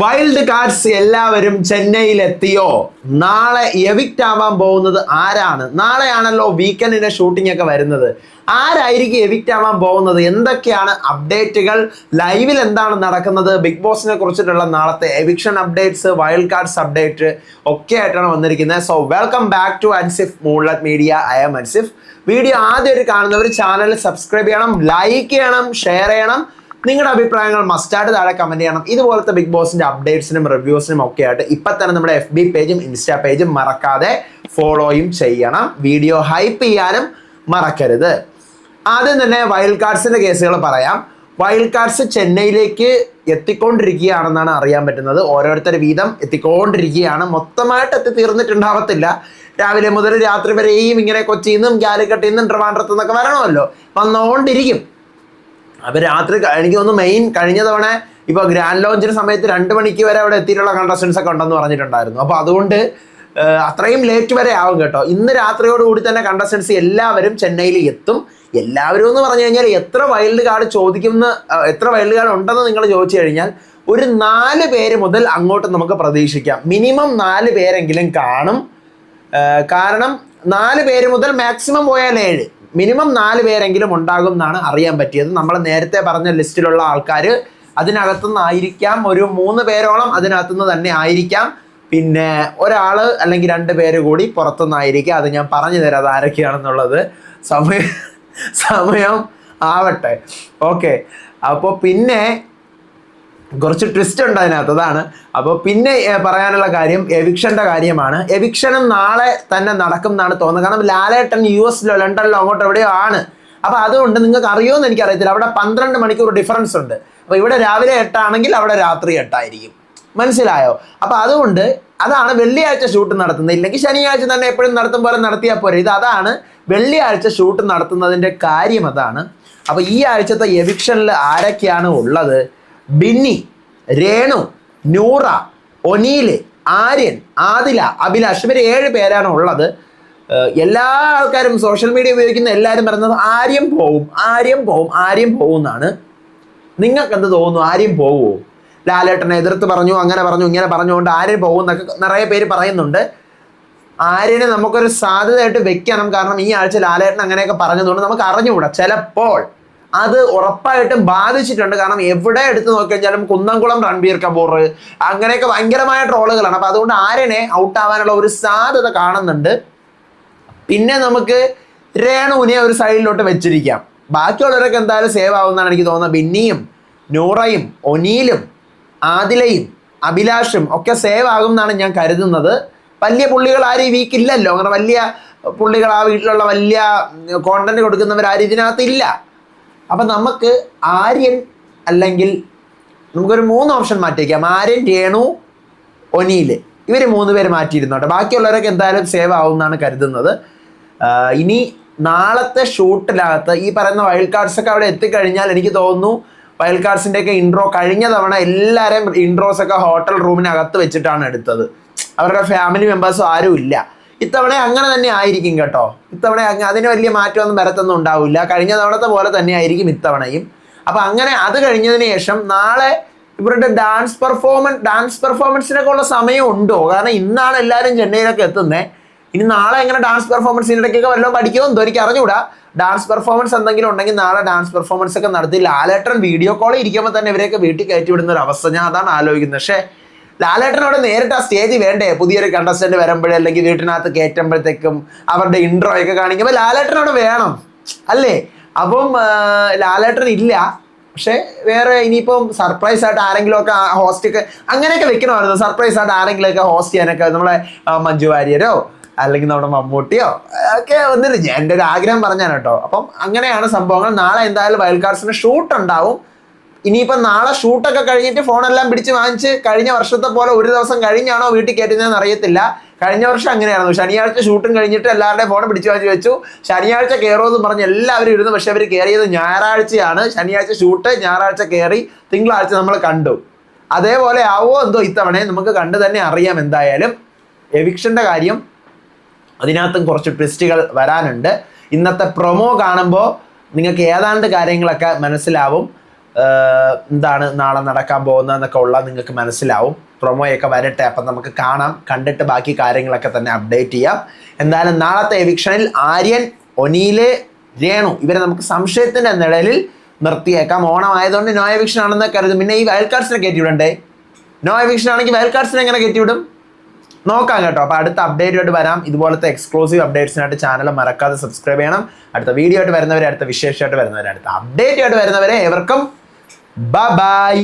Wild cards എല്ലാവരും ചെന്നൈയിൽ എത്തിയോ നാളെ എവിക്റ്റ് ആവാൻ പോകുന്നത് ആരാണ്? നാളെയാണല്ലോ വീക്കെൻഡിന്റെ ഷൂട്ടിംഗ് ഒക്കെ വരുന്നത്. ആരായിരിക്കും എവിക്റ്റ് ആവാൻ പോകുന്നത്? എന്തൊക്കെയാണ് അപ്ഡേറ്റുകൾ ലൈവിൽ എന്താണ് നടക്കുന്നത്? ബിഗ് ബോസിനെ കുറിച്ചിട്ടുള്ള നാളത്തെ eviction updates wild cards update ഒക്കെ ആയിട്ടാണ് വന്നിരിക്കുന്നത്. So welcome back to Ansif moonlight media I'm Ansif video ആദ്യം ഒരു കാണുന്നവർ ചാനൽ സബ്സ്ക്രൈബ് ചെയ്യണം ലൈക്ക് ചെയ്യണം ഷെയർ ചെയ്യണം. നിങ്ങളുടെ അഭിപ്രായങ്ങൾ മസ്റ്റായിട്ട് താഴെ കമന്റ് ചെയ്യണം. ഇതുപോലത്തെ ബിഗ് ബോസിന്റെ അപ്ഡേറ്റ്സിനും റിവ്യൂസിനും ഒക്കെ ആയിട്ട് ഇപ്പൊ തന്നെ നമ്മുടെ എഫ് ബി പേജും ഇൻസ്റ്റാ പേജും മറക്കാതെ ഫോളോയും ചെയ്യണം. വീഡിയോ ഹൈപ്പ് ചെയ്യാനും മറക്കരുത്. ആദ്യം തന്നെ വൈൽഡ് കാർഡ്സിന്റെ കേസുകൾ പറയാം. വൈൽഡ് കാർഡ്സ് ചെന്നൈയിലേക്ക് എത്തിക്കൊണ്ടിരിക്കുകയാണെന്നാണ് അറിയാൻ പറ്റുന്നത്. ഓരോരുത്തർ വീതം എത്തിക്കൊണ്ടിരിക്കുകയാണ്. മൊത്തമായിട്ട് എത്തി തീർന്നിട്ടുണ്ടാവത്തില്ല രാവിലെ മുതൽ രാത്രി വരെയും ഇങ്ങനെ കൊച്ചിയിൽ നിന്നും കാലിക്കട്ടിൽ നിന്നും ട്രിവാൻഡ്രത്തു നിന്നൊക്കെ വരണമല്ലോ. വന്നുകൊണ്ടിരിക്കും അപ്പൊ രാത്രി എനിക്ക് തോന്നുന്നു മെയിൻ കഴിഞ്ഞ തവണ ഇപ്പൊ ഗ്രാൻഡ് ലോഞ്ചിന് സമയത്ത് രണ്ട് മണിക്ക് വരെ അവിടെ എത്തിയിട്ടുള്ള കണ്ടസ്റ്റൻസ് ഒക്കെ ഉണ്ടെന്ന് പറഞ്ഞിട്ടുണ്ടായിരുന്നു. അപ്പൊ അതുകൊണ്ട് അത്രയും ലേറ്റ് വരെ ആവും കേട്ടോ. ഇന്ന് രാത്രിയോടുകൂടി തന്നെ കണ്ടസ്റ്റൻസ് എല്ലാവരും ചെന്നൈയിൽ എത്തും. എല്ലാവരും എന്ന് പറഞ്ഞു കഴിഞ്ഞാൽ എത്ര വൈൽഡ് കാർഡ് ചോദിക്കുന്ന എത്ര വൈൽഡ് കാർഡ് ഉണ്ടെന്ന് നിങ്ങൾ ചോദിച്ചു കഴിഞ്ഞാൽ ഒരു നാല് പേര് മുതൽ അങ്ങോട്ട് നമുക്ക് പ്രതീക്ഷിക്കാം. മിനിമം നാല് പേരെങ്കിലും കാണും. കാരണം നാല് പേര് മുതൽ മാക്സിമം പോയാൽ ഏഴ്. മിനിമം നാല് പേരെങ്കിലും ഉണ്ടാകും എന്നാണ് അറിയാൻ പറ്റിയത്. നമ്മൾ നേരത്തെ പറഞ്ഞ ലിസ്റ്റിലുള്ള ആൾക്കാർ അതിനകത്തുനിന്നായിരിക്കാം. ഒരു മൂന്ന് പേരോളം അതിനകത്തുനിന്ന് തന്നെ ആയിരിക്കാം. പിന്നെ ഒരാൾ അല്ലെങ്കിൽ രണ്ട് പേര് കൂടി പുറത്തുനിന്നായിരിക്കാം. അത് ഞാൻ പറഞ്ഞു തരാം അത് ആരൊക്കെയാണെന്നുള്ളത്. സമയം സമയം ആവട്ടെ. ഓക്കെ. അപ്പോൾ പിന്നെ കുറച്ച് ട്വിസ്റ്റ് ഉണ്ട് അതിനകത്ത് അതാണ്. അപ്പോൾ പിന്നെ പറയാനുള്ള കാര്യം എവിക്ഷന്റെ കാര്യമാണ്. എവിക്ഷനും നാളെ തന്നെ നടക്കും എന്നാണ് തോന്നുന്നത്. കാരണം ലാലേട്ടൻ യു എസിലോ ലണ്ടനിലോ അങ്ങോട്ട് എവിടെയോ ആണ്. അപ്പോൾ അതുകൊണ്ട് നിങ്ങൾക്ക് അറിയുമെന്ന് എനിക്കറിയത്തില്ല. അവിടെ പന്ത്രണ്ട് മണിക്കൂർ ഡിഫറൻസ് ഉണ്ട്. അപ്പോൾ ഇവിടെ രാവിലെ എട്ടാണെങ്കിൽ അവിടെ രാത്രി എട്ടായിരിക്കും. മനസ്സിലായോ? അപ്പോൾ അതുകൊണ്ട് അതാണ് വെള്ളിയാഴ്ച ഷൂട്ട് നടത്തുന്നത്. ഇല്ലെങ്കിൽ ശനിയാഴ്ച തന്നെ എപ്പോഴും നടത്തും പോലെ നടത്തിയാൽ പോരെ. ഇത് അതാണ് വെള്ളിയാഴ്ച ഷൂട്ട് നടത്തുന്നതിന്റെ കാര്യം അതാണ്. അപ്പോൾ ഈ ആഴ്ചത്തെ എവിക്ഷനിൽ ആരൊക്കെയാണ് ഉള്ളത്? ബിന്നി. രേണു നൂറ ഒനീൽ ആര്യൻ ആദില അഭിലാഷ് ഇവർ ഏഴ് പേരാണ് ഉള്ളത്. എല്ലാ ആൾക്കാരും സോഷ്യൽ മീഡിയ ഉപയോഗിക്കുന്ന എല്ലാവരും പറയുന്നത് ആര്യം പോവും ആര്യം പോവും ആര്യം പോവും എന്നാണ്. നിങ്ങൾക്ക് എന്ത് തോന്നുന്നു? ആര്യം പോവുമോ ലാലേട്ടനെ എതിർത്ത് പറഞ്ഞു അങ്ങനെ പറഞ്ഞു ഇങ്ങനെ പറഞ്ഞുകൊണ്ട് ആര്യൻ പോകും എന്നൊക്കെ നിറയെ പേര് പറയുന്നുണ്ട്. ആര്യനെ നമുക്കൊരു സാധ്യതയായിട്ട് വെക്കണം. കാരണം ഈ ആഴ്ച ലാലേട്ടൻ അങ്ങനെയൊക്കെ പറഞ്ഞതുകൊണ്ട് നമുക്ക് അറിഞ്ഞുകൂടാ. ചിലപ്പോൾ അത് ഉറപ്പായിട്ടും ബാധിച്ചിട്ടുണ്ട്. കാരണം എവിടെ എടുത്ത് നോക്കിക്കഴിഞ്ഞാലും കുന്നംകുളം റൺബീർ കപൂർ അങ്ങനെയൊക്കെ ഭയങ്കരമായ ട്രോളുകളാണ്. അപ്പൊ അതുകൊണ്ട് ആര്യനെ ഔട്ട് ആവാനുള്ള ഒരു സാധ്യത കാണുന്നുണ്ട്. പിന്നെ നമുക്ക് രേണുവിനെ ഒരു സൈഡിലോട്ട് വെച്ചിരിക്കാം. ബാക്കിയുള്ളവരൊക്കെ എന്തായാലും സേവ് ആവുമെന്നാണ് എനിക്ക് തോന്നുന്നത്. ബിന്നിയും നൂറയും ഒനീലും ആദിലയും അഭിലാഷും ഒക്കെ സേവ് ആകും എന്നാണ് ഞാൻ കരുതുന്നത്. വലിയ പുള്ളികൾ ആരും ഈ വീക്ക് ഇല്ലല്ലോ. അങ്ങനെ വലിയ പുള്ളികൾ ആ വീട്ടിലുള്ള വലിയ കോണ്ടന്റ് കൊടുക്കുന്നവർ ആരും ഇതിനകത്ത് ഇല്ല. അപ്പം നമുക്ക് ആര്യൻ അല്ലെങ്കിൽ നമുക്കൊരു മൂന്ന് ഓപ്ഷൻ മാറ്റിയേക്കാം. ആര്യൻ രേണു ഒനീൽ ഇവർ മൂന്ന് പേര് മാറ്റിയിരുന്നോട്ടെ ബാക്കിയുള്ളവരൊക്കെ എന്തായാലും സേവ് ആവും എന്നാണ് കരുതുന്നത് ഇനി നാളത്തെ ഷൂട്ടിനകത്ത് ഈ പറയുന്ന വൈൽഡ് കാർഡ്സ് ഒക്കെ അവിടെ എത്തിക്കഴിഞ്ഞാൽ എനിക്ക് തോന്നുന്നു വൈൽഡ് കാർഡ്സിന്റെയൊക്കെ ഇൻട്രോ കഴിഞ്ഞ തവണ എല്ലാവരെയും ഇൻട്രോസ് ഒക്കെ ഹോട്ടൽ റൂമിനകത്ത് വെച്ചിട്ടാണ് എടുത്തത്. അവരുടെ ഫാമിലി മെമ്പേഴ്സും ആരും ഇല്ല. ഇത്തവണ അങ്ങനെ തന്നെ ആയിരിക്കും കേട്ടോ. ഇത്തവണ അതിന് വലിയ മാറ്റമൊന്നും വരത്തൊന്നും ഉണ്ടാവില്ല. കഴിഞ്ഞ തവണത്തെ പോലെ തന്നെ ആയിരിക്കും ഇത്തവണയും. അപ്പൊ അങ്ങനെ അത് കഴിഞ്ഞതിന് ശേഷം നാളെ ഇവരുടെ ഡാൻസ് പെർഫോമൻസ് ഡാൻസ് പെർഫോമൻസിനൊക്കെ ഉള്ള സമയം ഉണ്ടോ? കാരണം ഇന്നാണ് എല്ലാവരും ചെന്നൈയിലൊക്കെ എത്തുന്നത് ഇനി നാളെ എങ്ങനെ ഡാൻസ് പെർഫോമൻസിനിടയ്ക്കൊക്കെ വല്ലതും പഠിക്കുമോ എന്തോ എനിക്ക് അറിഞ്ഞുകൂടാ. ഡാൻസ് പെർഫോമൻസ് എന്തെങ്കിലും ഉണ്ടെങ്കിൽ നാളെ ഡാൻസ് പെർഫോമൻസ് ഒക്കെ നടത്തി ലാലേട്ടൻ വീഡിയോ കോൾ ഇരിക്കുമ്പോൾ തന്നെ ഇവരെയൊക്കെ വീട്ടിൽ കയറ്റി വിടുന്ന ഒരു അവസ്ഥ. ഞാൻ അതാണ് ആലോചിക്കുന്നത്. പക്ഷേ ലാലേട്ടൻ അവിടെ നേരിട്ട് ആ സ്റ്റേജ് വേണ്ടേ? പുതിയൊരു കണ്ടസ്റ്റന്റ് വരുമ്പോഴേ അല്ലെങ്കിൽ വീട്ടിനകത്ത് കയറ്റുമ്പോഴത്തേക്കും അവരുടെ ഇൻട്രോ ഒക്കെ കാണിക്കുമ്പോൾ ലാലേട്ടനോട് വേണം അല്ലേ? അപ്പം ലാലേട്ടൻ ഇല്ല. പക്ഷെ വേറെ ഇനിയിപ്പം സർപ്രൈസ് ആയിട്ട് ആരെങ്കിലും ഒക്കെ ഹോസ്റ്റ് ഒക്കെ അങ്ങനെയൊക്കെ വെക്കണമായിരുന്നു. സർപ്രൈസ് ആയിട്ട് ആരെങ്കിലും ഒക്കെ ഹോസ്റ്റ് ചെയ്യാനൊക്കെ നമ്മളെ മഞ്ജു വാര്യരോ അല്ലെങ്കിൽ നമ്മുടെ മമ്മൂട്ടിയോ ഒക്കെ ഒന്നില്ല ഞാൻ എന്റെ ഒരു ആഗ്രഹം പറഞ്ഞാണ് കേട്ടോ. അപ്പം അങ്ങനെയാണ് സംഭവങ്ങൾ. നാളെ എന്തായാലും വയൽക്കാർസിന് ഷൂട്ട് ഉണ്ടാവും. ഇനിയിപ്പം നാളെ ഷൂട്ടൊക്കെ കഴിഞ്ഞിട്ട് ഫോണെല്ലാം പിടിച്ച് വാങ്ങിച്ച് കഴിഞ്ഞ വർഷത്തെ പോലെ ഒരു ദിവസം കഴിഞ്ഞാണോ വീട്ടിൽ കയറ്റുന്നതെന്ന് അറിയത്തില്ല. കഴിഞ്ഞ വർഷം അങ്ങനെയായിരുന്നു. ശനിയാഴ്ച ഷൂട്ടും കഴിഞ്ഞിട്ട് എല്ലാവരുടെയും ഫോൺ പിടിച്ച് വാങ്ങി വെച്ചു. ശനിയാഴ്ച കയറുമെന്ന് പറഞ്ഞ് എല്ലാവരും ഇരുന്ന് പക്ഷെ അവർ കയറിയത് ഞായറാഴ്ചയാണ്. ശനിയാഴ്ച ഷൂട്ട് ഞായറാഴ്ച കയറി തിങ്കളാഴ്ച നമ്മൾ കണ്ടു. അതേപോലെ ആവോ എന്തോ ഇത്തവണ നമുക്ക് കണ്ടു തന്നെ അറിയാം എന്തായാലും. എവിക്ഷന്റെ കാര്യം അതിനകത്തും കുറച്ച് ട്വിസ്റ്റുകൾ വരാനുണ്ട്. ഇന്നത്തെ പ്രൊമോ കാണുമ്പോൾ നിങ്ങൾക്ക് ഏതാണ്ട് കാര്യങ്ങളൊക്കെ മനസ്സിലാവും. എന്താണ് നാളെ നടക്കാൻ പോകുന്നതെന്നൊക്കെ ഉള്ള നിങ്ങൾക്ക് മനസ്സിലാവും. പ്രൊമോയൊക്കെ വരട്ടെ അപ്പം നമുക്ക് കാണാം. കണ്ടിട്ട് ബാക്കി കാര്യങ്ങളൊക്കെ തന്നെ അപ്ഡേറ്റ് ചെയ്യാം. എന്തായാലും നാളത്തെ എവിക്ഷനിൽ ആര്യൻ ഒനീൽ രേണു ഇവരെ നമുക്ക് സംശയത്തിന്റെ നിഴലിൽ നിർത്തിയേക്കാം. ഓണമായതുകൊണ്ട് നോ എവിക്ഷൻ ആണെന്ന് കരുതും. പിന്നെ ഈ വയൽ കാർഡ്സിനെ കയറ്റിവിടണ്ടേ നോ എവിക്ഷൻ ആണെങ്കിൽ വയൽ കാർഡ്സിനെ എങ്ങനെ കയറ്റിവിടും നോക്കാം കേട്ടോ. അപ്പോൾ അടുത്ത അപ്ഡേറ്റുമായിട്ട് വരാം. ഇതുപോലത്തെ എക്സ്ക്ലൂസീവ് അപ്ഡേറ്റ്സിനായിട്ട് ചാനൽ മറക്കാതെ സബ്സ്ക്രൈബ് ചെയ്യണം. അടുത്ത വീഡിയോ ആയിട്ട് വരുന്നവരെ അടുത്ത വിശേഷമായിട്ട് വരുന്നവരെ അടുത്ത അപ്ഡേറ്റ് ആയിട്ട് വരുന്നവരെ ഏവർക്കും ബൈ